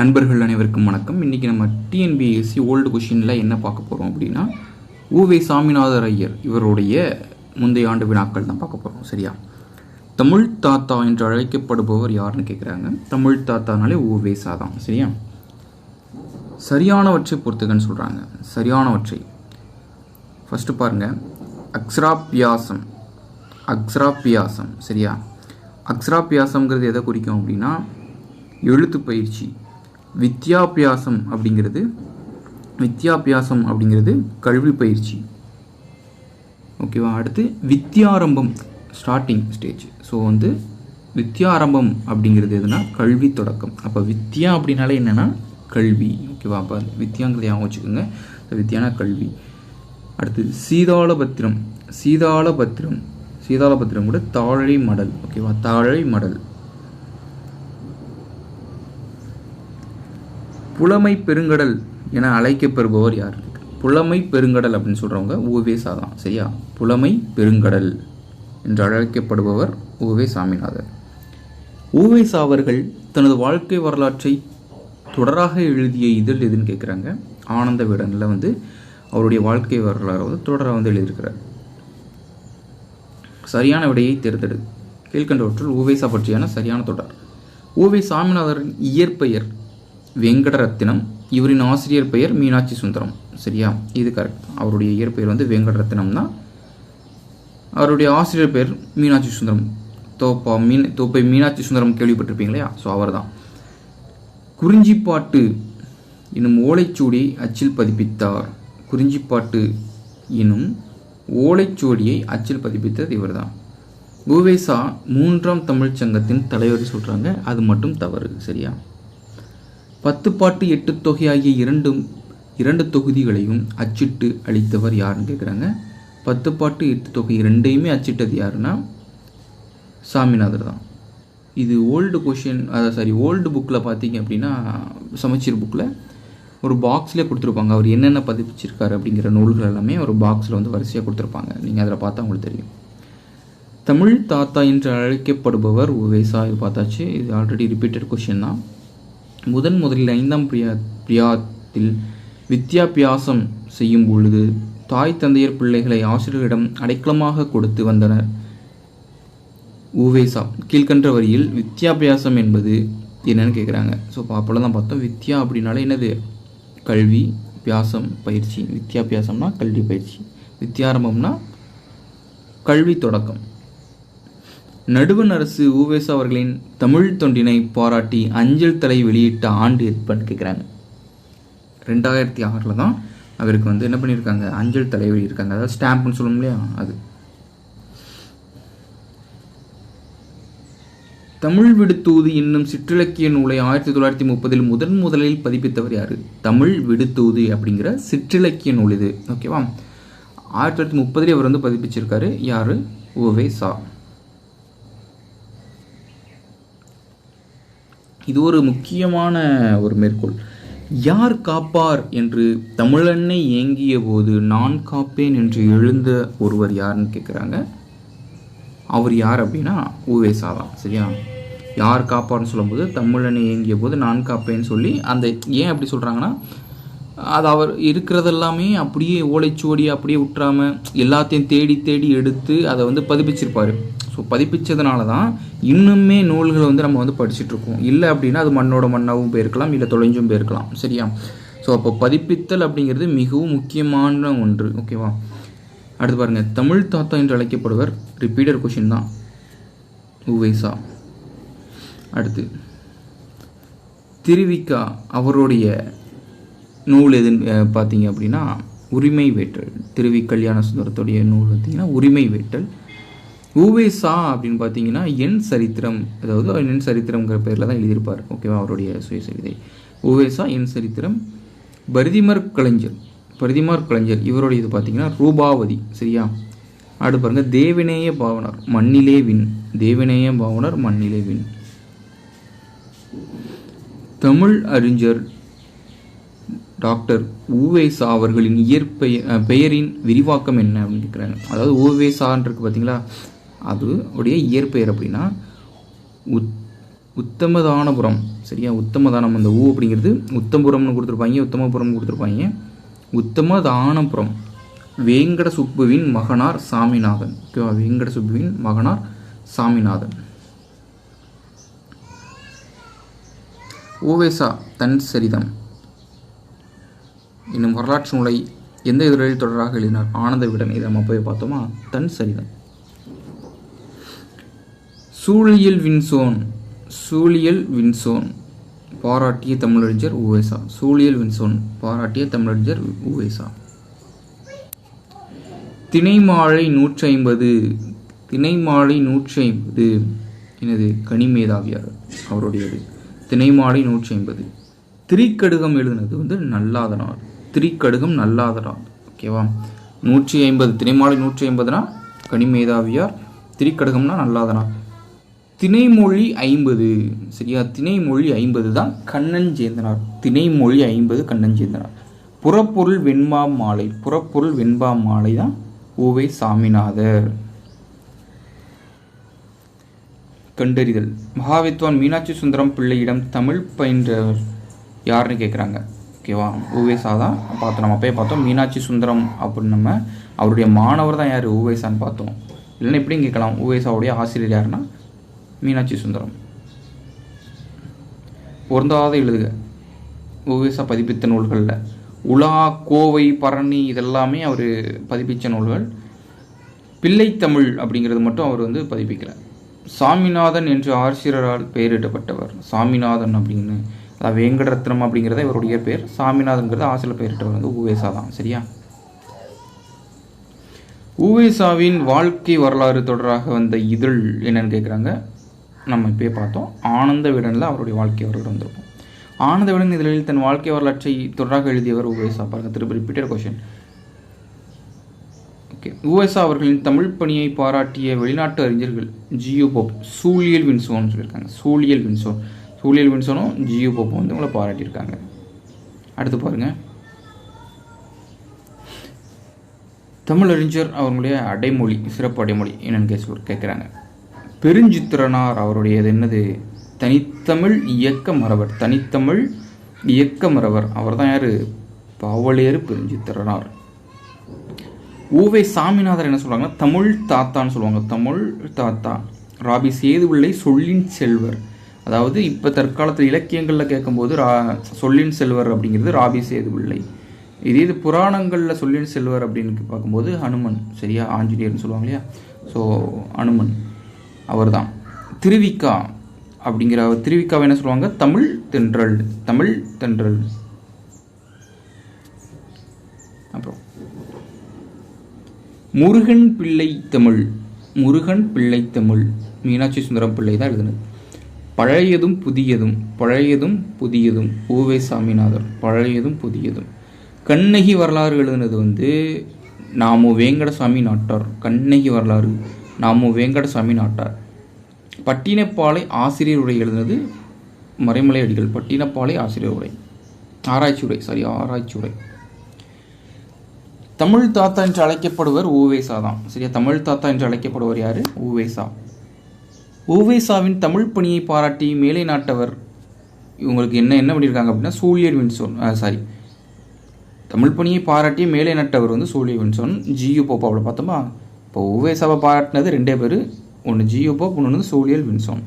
நண்பர்கள் அனைவருக்கும் வணக்கம். இன்றைக்கி நம்ம டிஎன்பிஎஸ்சி ஓல்டு கொஷினில் என்ன பார்க்க போகிறோம் அப்படின்னா ஊவே சாமிநாதர் ஐயர் இவருடைய முந்தைய ஆண்டு வினாக்கள் தான் பார்க்க போகிறோம் சரியா? தமிழ் தாத்தா என்று அழைக்கப்படுபவர் யாருன்னு கேட்குறாங்க தமிழ் தாத்தானாலே ஊவே சாதான். சரியா? சரியானவற்றை பொறுத்துக்கன்னு சொல்கிறாங்க சரியானவற்றை. ஃபஸ்ட்டு பாருங்கள் அக்ஸ்ராபியாசம். அக்ஸ்ராபியாசம். சரியா? அக்ஸ்ராபியாசம்ங்கிறது எதை குறிக்கும் அப்படின்னா எழுத்து பயிற்சி. வித்யாபியாசம் அப்படிங்கிறது வித்யாபியாசம் அப்படிங்கிறது கல்வி பயிற்சி. ஓகேவா அடுத்து வித்யாரம்பம் ஸ்டார்டிங் ஸ்டேஜ் ஸோ வந்து வித்யாரம்பம் அப்படிங்கிறது எதுனா கல்வி தொடக்கம். அப்போ வித்யா அப்படின்னாலே என்னென்னா கல்வி. ஓகேவா அப்போ வித்யாங்கிறது ஞாபகம் வச்சுக்கோங்க. வித்யானா கல்வி. அடுத்து சீதாளபத்திரம். சீதாளபத்திரம். சீதாளபத்திரம் கூட தாழை மடல். ஓகேவா தாழை மடல். புலமை பெருங்கடல் என அழைக்கப்பெறுபவர் யார்? புலமை பெருங்கடல் அப்படின்னு சொல்கிறவங்க ஊவே சாதான் சரியா? புலமை பெருங்கடல் என்று அழைக்கப்படுபவர் ஊவே சாமிநாதர். ஊவே அவர்கள் தனது வாழ்க்கை வரலாற்றை தொடராக எழுதிய இதழ் எதுன்னு கேட்குறாங்க ஆனந்த விடனில் வந்து அவருடைய வாழ்க்கை வரலாறு வந்து தொடராக வந்து எழுதியிருக்கிறார். சரியான விடையை தேர்ந்தெடு கீழ்கண்டவற்றில் ஊவேசா பற்றியான சரியான தொடர். ஊவே சாமிநாதரின் இயற்பெயர் வெங்கடரத்தினம் இவரின் ஆசிரியர் பெயர் மீனாட்சி சுந்தரம். சரியா? இது கரெக்ட் அவருடைய இயற்பெயர் வந்து வெங்கடரத்தினம் தான் அவருடைய ஆசிரியர் பெயர் மீனாட்சி சுந்தரம். தோப்பா மீன் தோப்பை மீனாட்சி சுந்தரம் கேள்விப்பட்டிருப்பீங்க இல்லையா? ஸோ அவர் தான் குறிஞ்சிப்பாட்டு என்னும் ஓலைச்சுவடியை அச்சில் பதிப்பித்தார். குறிஞ்சிப்பாட்டு எனும் ஓலைச்சுவடியை அச்சில் பதிப்பித்தது இவர்தான். பூவேசா மூன்றாம் தமிழ்ச் சங்கத்தின் தலைவர் சொல்கிறாங்க அது மட்டும் தவறு. சரியா? பத்து பாட்டு எட்டு தொகை ஆகிய இரண்டும் இரண்டு தொகுதிகளையும் அச்சிட்டு அளித்தவர் யாருன்னு கேட்குறாங்க பத்து பாட்டு எட்டு தொகை ரெண்டையுமே அச்சிட்டது யாருன்னா சாமிநாதர் தான். இது ஓல்டு கொஷின் அதாவது சாரி ஓல்டு புக்கில் பார்த்தீங்க அப்படின்னா சமச்சீர் புக்கில் ஒரு பாக்ஸ்லேயே கொடுத்துருப்பாங்க. அவர் என்னென்ன பதிப்பிச்சிருக்காரு அப்படிங்கிற நூல்கள் எல்லாமே ஒரு பாக்ஸில் வந்து வரிசையாக கொடுத்துருப்பாங்க. நீங்கள் அதில் பார்த்தா உங்களுக்கு தெரியும். தமிழ் தாத்தா என்று அழைக்கப்படுபவர் உவேசா இது பார்த்தாச்சு. இது ஆல்ரெடி ரிப்பீட்டட் கொஷின் தான். முதன் முதலில் ஐந்தாம் பிரியா பிரியாத்தில் வித்யாபியாசம் செய்யும் பொழுது தாய் தந்தையர் பிள்ளைகளை ஆசிரியர்களிடம் அடைக்கலமாக கொடுத்து வந்தனர். ஊவேசா கீழ்கன்ற வரியில் வித்யாபியாசம் என்பது என்னன்னு கேட்குறாங்க ஸோ அப்போல்லாம் தான் பார்த்தோம். வித்யா அப்படின்னாலே என்னது? கல்வி பியாசம் பயிற்சி. வித்யாபியாசம்னா கல்வி பயிற்சி. வித்யாரம்பம்னா கல்வி தொடக்கம். நடுவண் அரசு ஊவேசா அவர்களின் தமிழ் தொண்டினை பாராட்டி அஞ்சல் தலை வெளியிட்ட ஆண்டு எப்பன்னு கேட்குறாங்க ரெண்டாயிரத்தி ஆறில் தான் அவருக்கு வந்து என்ன பண்ணியிருக்காங்க? அஞ்சல் தலை வெளியிருக்காங்க அதாவது ஸ்டாம்ப்னு சொல்லும் இல்லையா? அது. தமிழ் விடுத்தூது என்னும் சிற்றிலக்கிய நூலை ஆயிரத்தி தொள்ளாயிரத்தி முப்பதில் முதன் முதலில் பதிப்பித்தவர் யார்? தமிழ் விடுத்தூது அப்படிங்கிற சிற்றிலக்கிய நூல் இது. ஓகேவா? ஆயிரத்தி தொள்ளாயிரத்தி முப்பதில் அவர் வந்து பதிப்பிச்சிருக்காரு. யார்? ஓவே சா இது ஒரு முக்கியமான ஒரு மேற்கோள். யார் காப்பார்? என்று தமிழன்னை ஏங்கிய போது நான் காப்பேன் என்று எழுந்த ஒருவர் யாருன்னு கேட்குறாங்க அவர் யார் அப்படின்னா ஊவேசா தான் சரியா? யார் காப்பார்னு சொல்லும்போது தமிழனை ஏங்கிய போது நான் காப்பேன்னு சொல்லி அந்த ஏன் அப்படி சொல்கிறாங்கன்னா அது அவர் இருக்கிறதெல்லாமே அப்படியே ஓலைச்சுவடி அப்படியே விட்டுறாம எல்லாத்தையும் தேடி தேடி எடுத்து அதை வந்து பதிப்பிச்சிருப்பார். ஸோ பதிப்பிச்சதுனால தான் இன்னுமே நூல்களை வந்து நம்ம வந்து படிச்சுட்ருக்கோம் இல்லை அப்படின்னா அது மண்ணோட மண்ணாகவும் போயிருக்கலாம் இல்லை தொலைஞ்சும் போயிருக்கலாம். சரியா? ஸோ அப்போ பதிப்பித்தல் அப்படிங்கிறது மிகவும் முக்கியமான ஒன்று. ஓகேவா அடுத்து பாருங்கள் தமிழ் தாத்தா என்று அழைக்கப்படுவர். ரிப்பீட்டர் கொஷின் தான். உவேசா. அடுத்து திருவிக்கா அவருடைய நூல் எதுன்னு பார்த்தீங்க அப்படின்னா உரிமை வேட்டல். திருவி கல்யாண சுந்தரத்துடைய நூல் பார்த்தீங்கன்னா உரிமை வேட்டல். ஊவேசா அப்படின்னு பார்த்தீங்கன்னா என் சரித்திரம். அதாவது என் சரித்திரம்ங்கிற பேரில் தான் எழுதியிருப்பார். ஓகேவா அவருடைய சுயசரிதை. ஊவேசா என் சரித்திரம். பரிதிமர் கலைஞர். பரிதிமார் கலைஞர். இவருடைய இது பார்த்தீங்கன்னா ரூபாவதி. சரியா? அடுத்து பாருங்கள் தேவநேய பாவனர். மண்ணிலே வின் தேவநேய பாவனர் மண்ணிலே வின் தமிழ் அறிஞர் டாக்டர் ஊவேசா அவர்களின் இயற்பெயர் பெயரின் விரிவாக்கம் என்ன அப்படின்னு கேட்குறாங்க அதாவது ஊவேசான் பார்த்தீங்களா? அது உடைய இயற்பெயர் அப்படின்னா உத் உத்தமதானபுரம். சரியா? உத்தமதானம். அந்த ஊ அப்படிங்கிறது உத்தமபுரம்னு கொடுத்துருப்பாங்க. உத்தமபுரம்னு கொடுத்துருப்பாங்க. உத்தமதானபுரம். வேங்கட சுப்புவின் மகனார் சாமிநாதன். ஓகேவா? வேங்கட சுப்புவின் மகனார் சாமிநாதன். ஓவேசா தன் சரிதம். இன்னும் வரலாற்று நூலை எந்த இதழில் தொடராக எழுதினார்? ஆனந்த விடன் இதை நம்ம போய் பார்த்தோமா? தன் சரிதம். சூழியல் வின்சோன் சூழியல் வின்சோன். பாராட்டிய தமிழறிஞர் உவேசா. சூழியல் வின்சோன் பாராட்டிய தமிழறிஞர் உவேசா. திணைமாலை நூற்றி ஐம்பது திணைமாலை நூற்றி ஐம்பது எனது கனிமேதாவியார் அவருடையது. திணைமாலை நூற்றி ஐம்பது திரிக்கடுகம் எழுதுனது வந்து நல்லாதனார் திரிக்கடுகம் நல்லாதனார் ஓகேவா நூற்றி ஐம்பது திணைமாலை நூற்றி ஐம்பதுனா கனிமேதாவியார். திரிக்கடுகம்னா நல்லாதனார் திணைமொழி ஐம்பது. சரியா? திணைமொழி ஐம்பது தான் கண்ணஞ்சேந்தனார். திணைமொழி ஐம்பது கண்ணஞ்சேந்தனார். புறப்பொருள் வெண்பா மாலை. புறப்பொருள் வெண்பா மாலை தான் ஓவை சாமிநாதர். கண்டறிதல். மகாவித்வான் மீனாட்சி சுந்தரம் பிள்ளையிடம் தமிழ் பயின்றவர் யாருன்னு கேட்குறாங்க ஓகேவா? ஓவேசா தான் பார்த்தோம். நம்ம போய் பார்த்தோம். மீனாட்சி சுந்தரம் அப்படின்னு நம்ம அவருடைய மாணவர் தான் யார்? ஓவேசான்னு பார்த்தோம். இல்லைன்னா எப்படியும் கேட்கலாம். ஓவேசாவுடைய ஆசிரியர் யாருன்னா மீனாட்சி சுந்தரம். பொருந்தாத எழுதுக. ஓவியஸாக பதிப்பித்த நூல்களில். உலா கோவை பரணி இதெல்லாமே அவர் பதிப்பித்த நூல்கள். பிள்ளைத்தமிழ் அப்படிங்கிறது மட்டும் அவர் வந்து பதிப்பிக்கல. சாமிநாதன் என்று ஆசிரியரால் பெயரிடப்பட்டவர். சாமிநாதன் அப்படின்னு அதாவது வேங்கடரத்னம் அப்படிங்கிறத இவருடைய பேர். சாமிநாதன்கிறது ஆசிரியர் பெயரிட்டவர் வந்து ஊவேசா தான் சரியா? ஊவேசாவின் வாழ்க்கை வரலாறு தொடராக வந்த இதழ் என்னன்னு கேட்குறாங்க நம்ம இப்பயே பார்த்தோம். ஆனந்த விடனில் அவருடைய வாழ்க்கை வரலாறு வந்திருக்கும். ஆனந்த விடன் இதழில் தன் வாழ்க்கை வரலாற்றை தொடராக எழுதியவர் ஊவேசா பாருங்க திருப்பி ரிப்பீட்டட் கொஷின் ஓகே ஊஎஸ்ஆ அவர்களின் தமிழ் பணியை பாராட்டிய வெளிநாட்டு அறிஞர்கள் ஜியோ போப் சூழியல் வின்சோன்னு சொல்லியிருக்காங்க. சூழியல் வின்சோன் சூழியல் வின்சோனும் ஜியோ போப்பும் வந்து உங்களை பாராட்டியிருக்காங்க. அடுத்து பாருங்க. தமிழறிஞர் அவங்களுடைய அடைமொழி சிறப்பு அடைமொழி என்னென்னு கேஸ் கேட்குறாங்க பெருஞ்சித்திரனார் அவருடையது என்னது? தனித்தமிழ் இயக்கமறவர் தனித்தமிழ் இயக்கமறவர் அவர் தான் யார்? பாவலேறு பெருஞ்சித்திரனார். ஊவை சாமிநாதர் என்ன சொல்கிறாங்கன்னா தமிழ் தாத்தான்னு சொல்லுவாங்க. தமிழ் தாத்தா. ராபி சேதுவில்லை சொல்லின் செல்வர். அதாவது இப்போ தற்காலத்தில் இலக்கியங்களில் கேட்கும்போது ரா சொல்லின் செல்வர் அப்படிங்கிறது ராபி சேதுவில்லை இதே இது புராணங்களில் சொல்லின் செல்வர் அப்படின்னு பார்க்கும்போது ஹனுமன். சரியா? ஆஞ்சநேயர்னு சொல்லுவாங்க இல்லையா? ஸோ ஹனுமன். அவர் தான் திருவிக்கா அப்படிங்கிற திருவிக்காவை என்ன சொல்லுவாங்க? தமிழ் தென்றல் தமிழ் தென்றல். அப்புறம் முருகன் பிள்ளை தமிழ் முருகன் பிள்ளை தமிழ். மீனாட்சி சுந்தரம் பிள்ளை தான் எழுதினது. பழையதும் புதியதும் பழையதும் புதியதும் ஊவே சாமிநாதர் பழையதும் புதியதும். கண்ணகி வரலாறு எழுதுனது வந்து நாமு வேங்கடசாமி நாட்டார் கண்ணகி வரலாறு. நாமு வேங்கடசாமி நாட்டார். பட்டினப்பாலை ஆசிரியர் உரை எழுதினது மறைமலை அடிகள். பட்டினப்பாலை ஆசிரியர் உரை. ஆராய்ச்சி உரை சாரி ஆராய்ச்சி உரை. தமிழ் தாத்தா என்று அழைக்கப்படுவர் ஊவேசா தான். சரியா? தமிழ் தாத்தா என்று அழைக்கப்படுவர் யார்? ஊவேசா. ஊவேசாவின் தமிழ் பணியை பாராட்டி மேலை நாட்டவர் இவங்களுக்கு என்ன என்ன பண்ணியிருக்காங்க அப்படின்னா சூழியர் வின்சோன் சாரி தமிழ் பணியை பாராட்டி மேலை நாட்டவர் வந்து சூழியர் வின்சோன் ஜியு போப்பாவில் பார்த்தோமா? இப்போ ஊவேசாவை பாராட்டினது ரெண்டே பேர். ஒன்று ஜியோ போப் ஒன்று வந்து சூழியல் வின்சோன்.